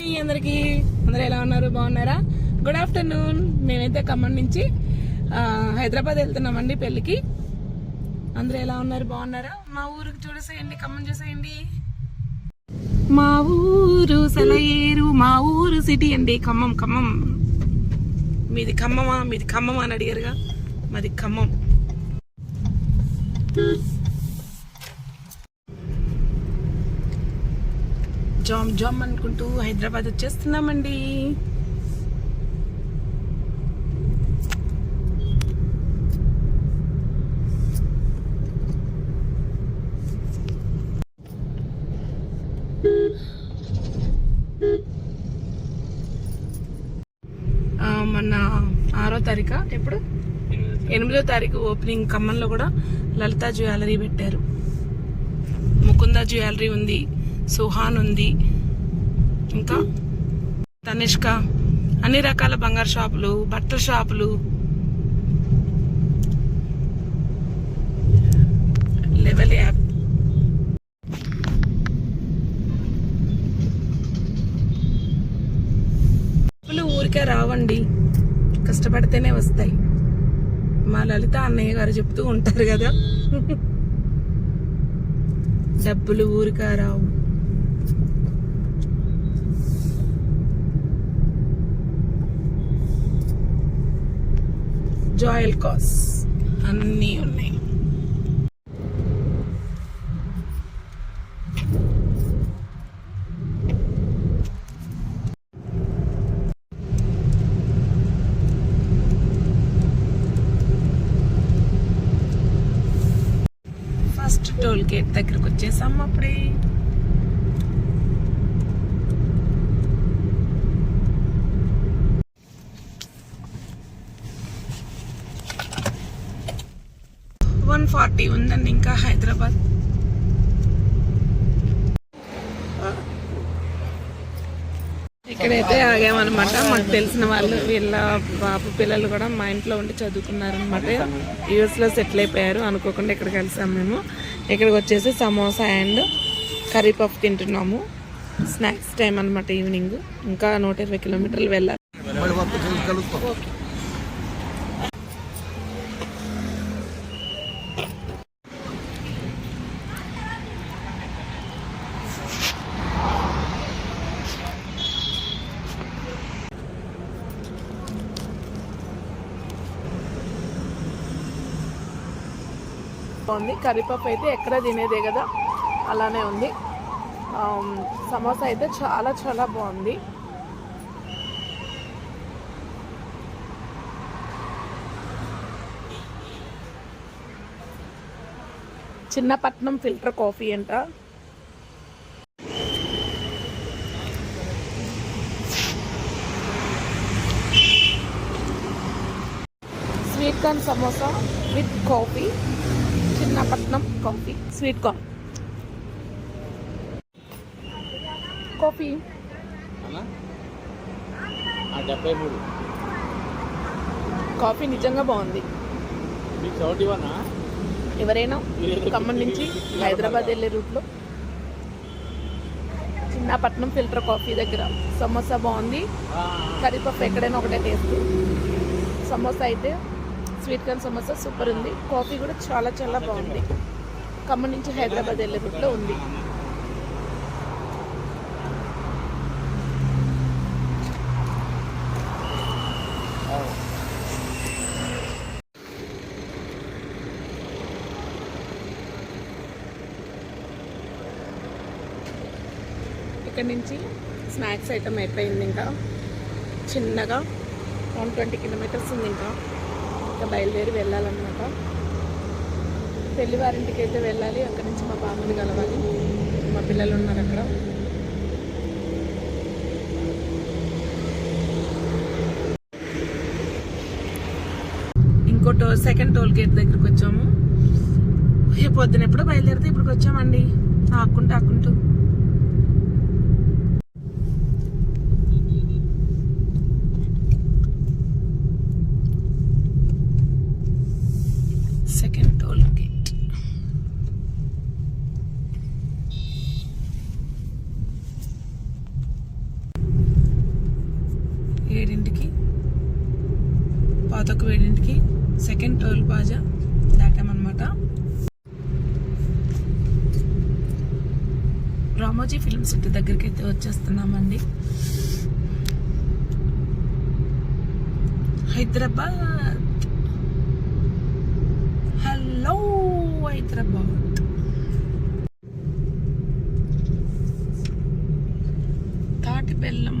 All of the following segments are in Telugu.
మీ అందరికి అందరూ ఎలా ఉన్నారు? బాగున్నారా? గుడ్ ఆఫ్టర్నూన్ మేమైతే ఖమ్మం నుంచి హైదరాబాద్ వెళ్తున్నామండి పెళ్ళికి. అందరూ ఎలా ఉన్నారు? బాగున్నారా? మా ఊరికి చూసేయండి ఖమ్మం చూసేయండి. మా ఊరు సెలయేరు మా ఊరు సిటీ అండి. ఖమ్మం ఖమ్మం. మీది ఖమ్మమా? మీది ఖమ్మమా అని అడిగారుగా? మాది ఖమ్మం. జామ్ జామ్ అనుకుంటూ హైదరాబాద్ వచ్చేస్తున్నామండి. మొన్న ఆరో తారీఖు? ఎప్పుడు? ఎనిమిదో తారీఖు ఓపెనింగ్ ఖమ్మంలో కూడా లలితా జ్యువెలరీ పెట్టారు. ముకుంద జ్యువెలరీ ఉంది. సుహాన్ ఉంది. ఇంకా తనిష్క అన్ని రకాల బంగారు షాపులు బట్టల షాపులు. Level app. ఊరికే రావండి. కష్టపడితేనే వస్తాయి. మా లలిత అన్నయ్య గారు చెప్తూ ఉంటారు కదా. డబ్బులు ఊరికే రావు. జాయిల్ కాస్ అన్నీ ఉన్నాయి. ఫస్ట్ టోల్ గేట్ దగ్గరకు వచ్చేసాం అప్పుడే. ఫార్టీ ఉందండి ఇంకా హైదరాబాద్. ఇక్కడైతే ఆగామన్నమాట. మాకు తెలిసిన వాళ్ళు వీళ్ళ బాబు పిల్లలు కూడా మా ఇంట్లో ఉండి చదువుకున్నారనమాట యూఎస్లో సెటిల్ అయిపోయారు. అనుకోకుండా ఇక్కడికి కలిసాం మేము. ఇక్కడికి వచ్చేసి సమోసా అండ్ కర్రీ పఫ్ తింటున్నాము. స్నాక్స్ టైం అనమాట ఈవినింగ్. ఇంకా నూట ఇరవై కిలోమీటర్లు వెళ్ళాలి. బాగుంది కర్రీపప్పు అయితే ఎక్కడ తినేదే కదా అలానే ఉంది. సమోసా అయితే చాలా చాలా బాగుంది. చిన్నపట్నం ఫిల్టర్ కాఫీ అంట. Sweet corn samosa with coffee. Chinnapatnam coffee sweet corn. Coffee. డెబ్బై మూడు. కాఫీ నిజంగా బాగుంది. ఎవరైనా ఖమ్మం నుంచి హైదరాబాద్ వెళ్ళే రూట్లో చిన్నపట్నం ఫిల్టర్ కాఫీ దగ్గర. సమోసా బాగుంది. కర్రీపప్పు ఎక్కడైనా ఒకటే టేస్ట్. సమోసా అయితే స్వీట్ కార్న్ సమోసా సూపర్ ఉంది. కాఫీ కూడా చాలా చాలా బాగుంది. ఖమ్మం నుంచి హైదరాబాద్ వెళ్ళే రూట్లో ఉంది. ఇక్కడ నుంచి స్నాక్స్ ఐటమ్ అయిపోయింది ఇంకా. చిన్నగా వన్ ట్వంటీ కిలోమీటర్స్ ఉంది ఇంకా. ఇంకా బయలుదేరి వెళ్ళాలన్నమాట. పెళ్ళివారింటికి అయితే వెళ్ళాలి అక్కడి నుంచి మా బామ్మని కలవాలి. మా పిల్లలు ఉన్నారు అక్కడ. ఇంకో టో సెకండ్ టోల్ గేట్ దగ్గరికి వచ్చాము. పొద్దున ఎప్పుడో బయలుదేరితే ఇప్పుడు వచ్చామండి. ఆక్కుంటూ ఆక్కుంటూ సెకండ్ టోల్ గేట్ ఏడింటికి పాతకు వేడింటికి సెకండ్ టోల్ బాజా దాటామన్నమాట. రామోజీ ఫిల్మ్ సిటీ దగ్గరికి అయితే వచ్చేస్తున్నామండి. హైదరాబాద్. హలో హైదరాబాద్. తాటి బెల్లం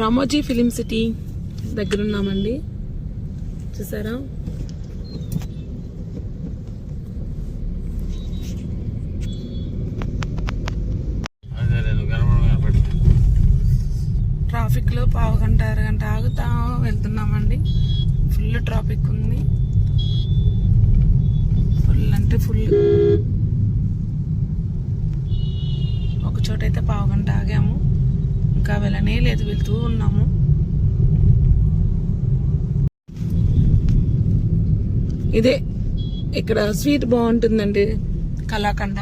రామోజీ ఫిలిం సిటీ దగ్గర ఉన్నామండి చూసారా? అదే లేదు కనపడ కనపడింది. ట్రాఫిక్లో పావు గంట అరగంట ఆగుతా వెళ్తున్నామండి. ఫుల్ ట్రాఫిక్ ఉంది. ఫుల్ అంటే ఫుల్. ఒక చోట అయితే పావు గంట ఆగాము. ఇంకా వెళ్ళనే లేదు వెళ్తూ ఉన్నాము. ఇదే ఇక్కడ స్వీట్ బాగుంటుందండి కలాకండ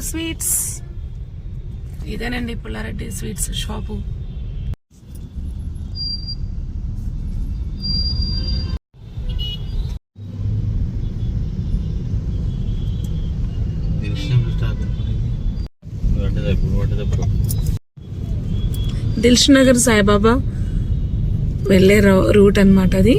పుల్లారెడ్డి స్వీట్స్. ఇదేనండి Pulla Reddy sweets shop. Dilsukhnagar Saibaba వెళ్ళే రూట్ అన్నమాట అది.